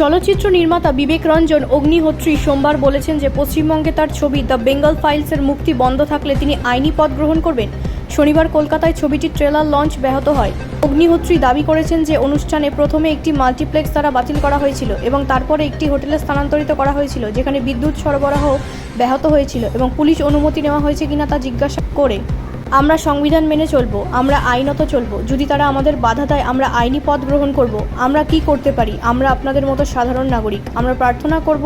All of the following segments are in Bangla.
চলচ্চিত্র নির্মাতা বিবেক রঞ্জন অগ্নিহোত্রী সোমবার বলেছেন যে পশ্চিমবঙ্গে তার ছবি দ্য বেঙ্গল ফাইলসের মুক্তি বন্ধ থাকলে তিনি আইনি পথ গ্রহণ করবেন। শনিবার কলকাতায় ছবিটির ট্রেলার লঞ্চ ব্যাহত হয়। অগ্নিহোত্রী দাবি করেছেন যে অনুষ্ঠানে প্রথমে একটি মাল্টিপ্লেক্স দ্বারা বাতিল করা হয়েছিল এবং তারপরে একটি হোটেলে স্থানান্তরিত করা হয়েছিল, যেখানে বিদ্যুৎ সরবরাহ ব্যাহত হয়েছিল এবং পুলিশ অনুমতি নেওয়া হয়েছে কিনা তা জিজ্ঞাসা করে। আমরা সংবিধান মেনে চলবো, আমরা আইনত চলবো। যদি তারা আমাদের বাধা দেয়, আমরা আইনি পথ গ্রহণ করব। আমরা কি করতে পারি? আমরা আপনাদের মতো সাধারণ নাগরিক। আমরা প্রার্থনা করব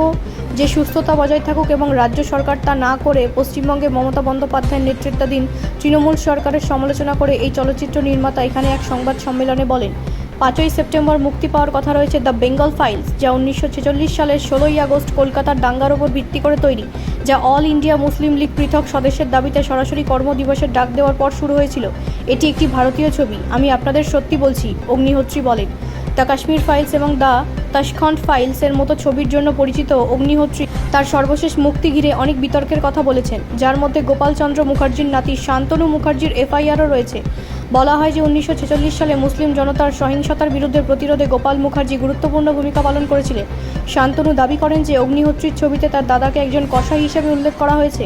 যে সুস্থতা বজায় থাকুক এবং রাজ্য সরকার তা না করে পশ্চিমবঙ্গে মমতা বন্দ্যোপাধ্যায়ের নেতৃত্বাধীন তৃণমূল সরকারের সমালোচনা করে এই চলচ্চিত্র নির্মাতা এখানে এক সংবাদ সম্মেলনে বলেন, পাঁচই সেপ্টেম্বর মুক্তি পাওয়ার কথা রয়েছে দ্য বেঙ্গল ফাইলস, যা উনিশশো ছেচল্লিশ সালের ষোলোই আগস্ট কলকাতার দাঙ্গার ওপর ভিত্তি করে তৈরি। যা অল ইন্ডিয়া মুসলিম লীগ পৃথক সদস্যের দাবিতে সরাসরি কর্মদিবসের ডাক দেওয়ার পর শুরু হয়েছিল। এটি একটি ভারতীয় ছবি। আমি আপনাদের সত্যি বলছি, অগ্নিহোত্রী বলেন। দ্য কাশ্মীর ফাইলস এবং দ্য তাশখন্ড ফাইলসের মতো ছবির জন্য পরিচিত অগ্নিহোত্রী তার সর্বশেষ মুক্তি ঘিরে অনেক বিতর্কের কথা বলেছেন, যার মধ্যে গোপালচন্দ্র মুখার্জির নাতি শান্তনু মুখার্জির এফআইআরও রয়েছে। বলা হয় যে উনিশশো ছেচল্লিশ সালে মুসলিম জনতার সহিংসতার বিরুদ্ধে প্রতিরোধে গোপাল মুখার্জি গুরুত্বপূর্ণ ভূমিকা পালন করেছিলেন। শান্তনু দাবি করেন যে অগ্নিহোত্রীর ছবিতে তার দাদাকে একজন কসাই হিসেবে উল্লেখ করা হয়েছে।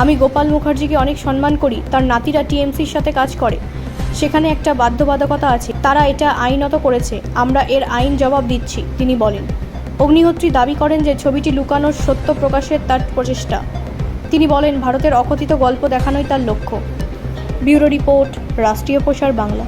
আমি গোপাল মুখার্জিকে অনেক সম্মান করি, তার নাতিরা টিএমসির সাথে কাজ করে। সেখানে একটা বাধ্যবাধকতা আছে। তারা এটা আইনত করেছে। আমরা এর আইন জবাব দিচ্ছি, তিনি বলেন। অগ্নিহোত্রী দাবি করেন যে ছবিটি লুকানোর সত্য প্রকাশের তার প্রচেষ্টা। তিনি বলেন, ভারতের অকথিত গল্প দেখানোই তার লক্ষ্য। ব্যুরো রিপোর্ট, রাষ্ট্রীয় প্রসার বাংলা।